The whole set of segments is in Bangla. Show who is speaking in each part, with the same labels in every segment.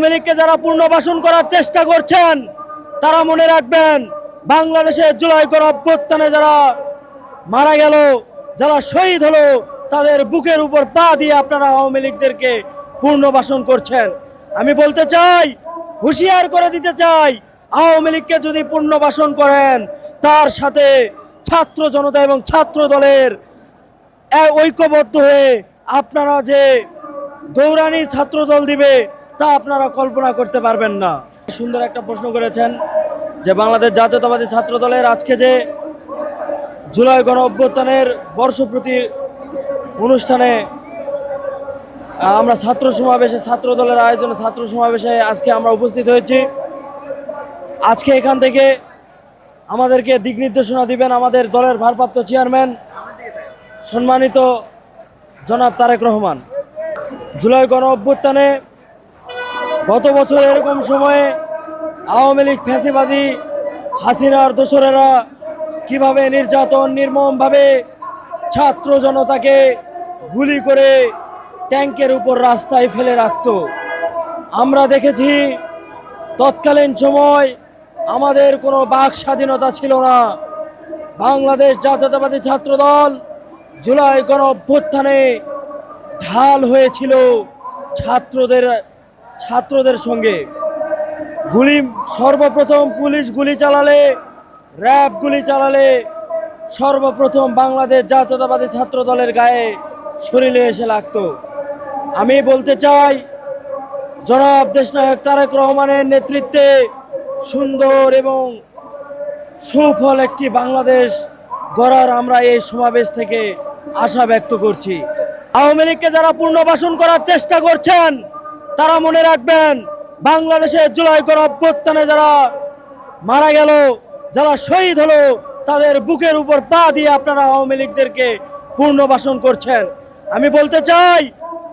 Speaker 1: আওয়ামী লীগকে যারা পুনর্বাসন করার চেষ্টা করছেন, তারা মনে রাখবেন, বাংলাদেশে জুলাই করা অভ্যুত্থানে যারা মারা গেল, যারা শহীদ হলো, তাদের বুকের উপর পা দিয়ে আপনারা আওয়ামী লীগদেরকে পুনর্বাসন করছেন। আমি বলতে চাই, হুঁশিয়ার করে দিতে চাই, আওয়ামী লীগকে যদি পুনর্বাসন করেন, তার সাথে ছাত্র জনতা এবং ছাত্র দলের ঐক্যবদ্ধ হয়ে আপনারা যে দৌড়ানি ছাত্র দল দিবে তা আপনারা কল্পনা করতে পারবেন না। সুন্দর একটা প্রশ্ন করেছেন যে বাংলাদেশ জাতীয়তাবাদী ছাত্র দলের আজকে যে জুলাই গণ অভ্যুত্থানের বর্ষপ্রতি অনুষ্ঠানে আমরা ছাত্র সমাবেশে ছাত্র দলের আয়োজনে ছাত্র সমাবেশে আজকে আমরা উপস্থিত হয়েছি। আজকে এখান থেকে আমাদেরকে দিক নির্দেশনা দিবেন আমাদের দলের ভারপ্রাপ্ত চেয়ারম্যান, সম্মানিত জনাব তারেক রহমান। জুলাই গণ অভ্যুত্থানে গত বছর এরকম সময়ে আওয়ামী লীগ ফ্যাসিবাদী হাসিনার দোসরেরা কীভাবে নির্যাতন নির্মমভাবে ছাত্র জনতাকে গুলি করে ট্যাঙ্কের উপর রাস্তায় ফেলে রাখত, আমরা দেখেছি তৎকালীন সময় আমাদের কোনো বাক স্বাধীনতা ছিল না। বাংলাদেশ জাতীয়তাবাদী ছাত্রদল জুলাই গণ অভ্যুত্থানে ঢাল হয়েছিল ছাত্রদের ছাত্রদের সঙ্গে। গুলি, সর্বপ্রথম পুলিশ গুলি চালালে, র্যাব গুলি চালালে সর্বপ্রথম বাংলাদেশ জাতীয়তাবাদী ছাত্র দলের গায়ে শরীরে এসে লাগতো। আমি বলতে চাই, জনাব দেশনায়ক তারেক রহমানের নেতৃত্বে সুন্দর এবং সুফল একটি বাংলাদেশ গড়ার আমরা এই সমাবেশ থেকে আশা ব্যক্ত করছি। আওয়ামী লীগকে যারা পুনর্বাসন করার চেষ্টা করছেন তারা মনে রাখবেন বাংলাদেশের জুলাই করা অভ্যুত্থানে যারা মারা গেল, যারা শহীদ হলো, তাদের বুকের উপর পা দিয়ে আপনারা আওয়ামী লীগদেরকে পুনর্বাসন করছেন। আমি বলতে চাই,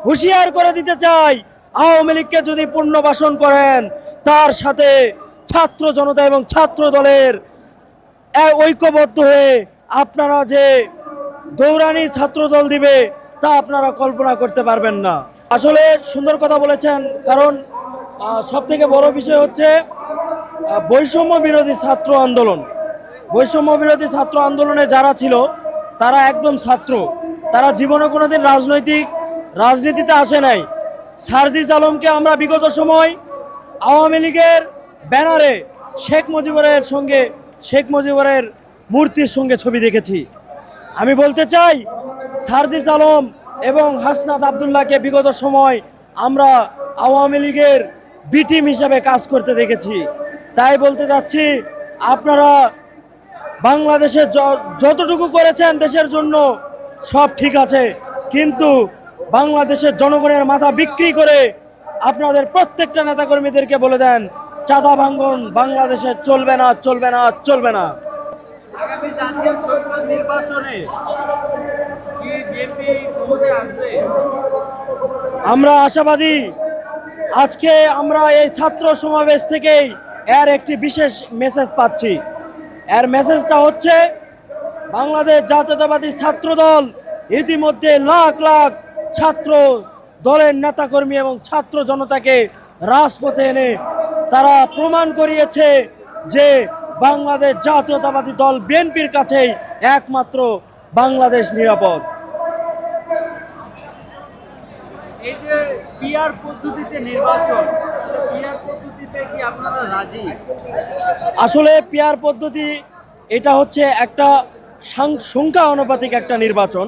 Speaker 1: হুঁশিয়ার করে দিতে চাই, আওয়ামী লীগকে যদি পুনর্বাসন করেন, তার সাথে ছাত্র জনতা এবং ছাত্র দলের ঐক্যবদ্ধ হয়ে আপনারা যে দৌড়ানি ছাত্র দল দিবে, তা আপনারা কল্পনা করতে পারবেন না। আসলে সুন্দর কথা বলেছেন, কারণ সব থেকে বড় বিষয় হচ্ছে বৈষম্য বিরোধী ছাত্র আন্দোলন। বৈষম্য বিরোধী ছাত্র আন্দোলনে যারা ছিল, তারা একদম ছাত্র। তারা জীবনে কোনো দিন রাজনৈতিক রাজনীতিতে আসে নাই। সার্জিস আলমকে আমরা বিগত সময় আওয়ামী লীগের ব্যানারে শেখ মুজিবরের সঙ্গে, শেখ মুজিবরের মূর্তির সঙ্গে ছবি দেখেছি। আমি বলতে চাই, সার্জিস আলম এবং হাসনাত আবদুল্লাহকে বিগত সময় আমরা আওয়ামী লীগের বি টিম হিসাবে কাজ করতে দেখেছি। তাই বলতে চাচ্ছি, আপনারা বাংলাদেশে যতটুকু করেছেন দেশের জন্য সব ঠিক আছে, কিন্তু বাংলাদেশের জনগণের মাথা বিক্রি করে আপনাদের প্রত্যেকটা নেতাকর্মীদেরকে বলে দেন, চাঁদা ভাঙ্গন বাংলাদেশে চলবে না চলবে না চলবে না।
Speaker 2: আগামী জাতীয় সংসদ নির্বাচনে
Speaker 1: আমরা আশাবাদী। আজকে আমরা এই ছাত্র সমাবেশ থেকেই এর একটি বিশেষ মেসেজ পাচ্ছি। এর মেসেজটা হচ্ছে, বাংলাদেশ জাতীয়তাবাদী ছাত্র দল ইতিমধ্যে লাখ লাখ ছাত্র দলের নেতাকর্মী এবং ছাত্র জনতাকে রাজপথে এনে তারা প্রমাণ করিয়েছে যে বাংলাদেশ জাতীয়তাবাদী দল বিএনপির কাছেই একমাত্র বাংলাদেশ নিরাপদ।
Speaker 2: এই যে পিআর পদ্ধতিতে নির্বাচন পিআর পদ্ধতিতে কি আপনারা রাজি?
Speaker 1: আসলে পিয়ার পদ্ধতি এটা হচ্ছে একটা সংখ্যা অনুপাতিক একটা নির্বাচন।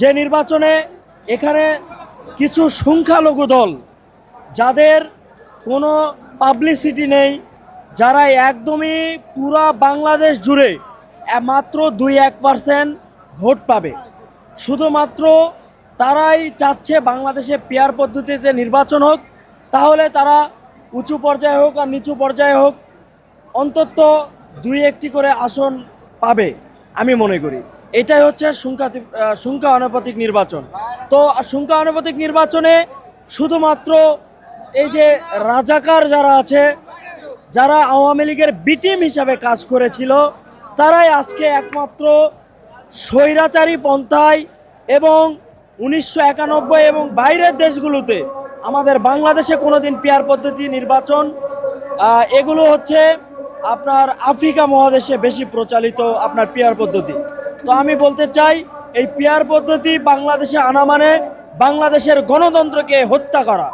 Speaker 1: যে নির্বাচনে এখানে কিছু সংখ্যালঘু দল যাদের কোনো পাবলিসিটি নেই যারা একদমই পুরা বাংলাদেশ জুড়ে মাত্র দুই এক পার্সেন্ট ভোট পাবে। শুধুমাত্র তারাই চাচ্ছে বাংলাদেশে পেয়ার পদ্ধতিতে নির্বাচন হোক, তাহলে তারা উঁচু পর্যায়ে হোক আর নিচু পর্যায়ে হোক, অন্তত দুই একটি করে আসন পাবে, আমি মনে করি। এটাই হচ্ছে সংখ্যা সংখ্যা আনুপাতিক নির্বাচন। তো সংখ্যা আনুপাতিক নির্বাচনে শুধুমাত্র এই যে রাজাকার যারা আছে, যারা আওয়ামী লীগের বিটিম হিসাবে কাজ করেছিল, তারাই আজকে একমাত্র স্বৈরাচারী পন্থায় এবং উনিশশো একানব্বই এবং বাইরের দেশগুলোতে আমাদের বাংলাদেশে কোনো দিন পিয়ার পদ্ধতি নির্বাচন এগুলো হচ্ছে আপনার আফ্রিকা মহাদেশে বেশি প্রচালিত আপনার পিয়ার পদ্ধতি। তো আমি বলতে চাই, এই পিয়ার পদ্ধতি বাংলাদেশে আনা মানে বাংলাদেশের গণতন্ত্রকে হত্যা করা।